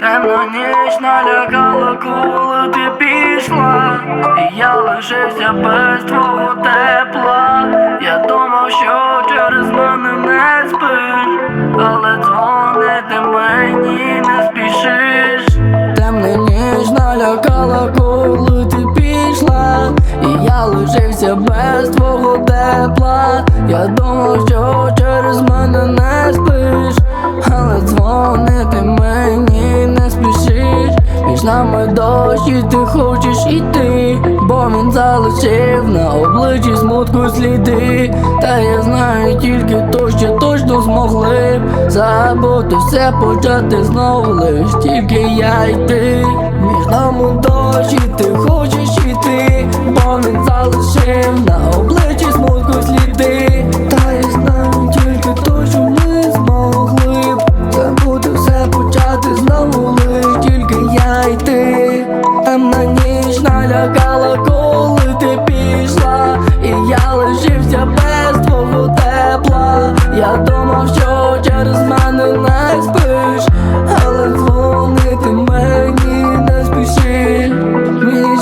Темна ніч налякала, коли ти пішла, і я лишився без твого тепла. Я думав, що через мене не спиш, але дзвонити мені не спішиш. Темна ніч налякала, коли ти пішла, і я лишився без твого тепла. Я думав, що через мене не спиш, дощ ти хочеш іти, бо він залишив на обличчі смутку сліди. Та я знаю тільки то, що точно змогли б забути все почати знову, лиш тільки я й ти. Між нами дощ і ти хочеш іти,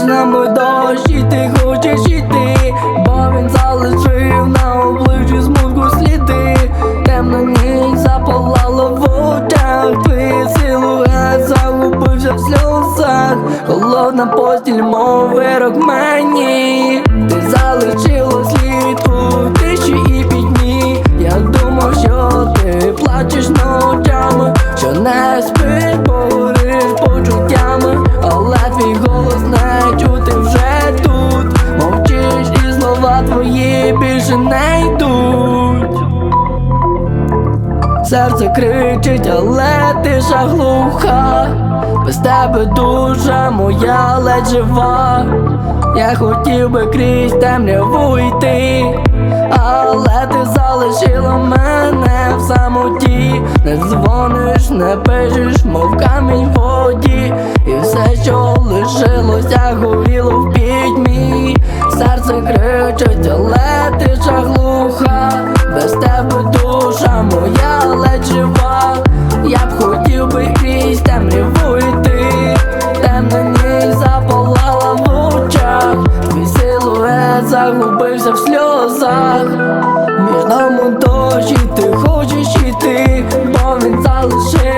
Нами дощ і ти хочеш іти, бо він залишив на обличчі смутку сліди. Темна ніч запалала в очах, твій силует загубився в сльозах. Холодна постіль, мов вирок мені. Більше не йдуть. Серце кричить, але тиша глуха. Без тебе душа моя ледь жива. Я хотів би крізь темряву йти, але ти залишила мене в самоті. Не дзвониш, не пишеш, мов камінь в воді. І все, що лишилося, горіло в пітьмі. Ховаєшся в сльозах, між нами дощ, і ти хочеш йти, бо він залишив.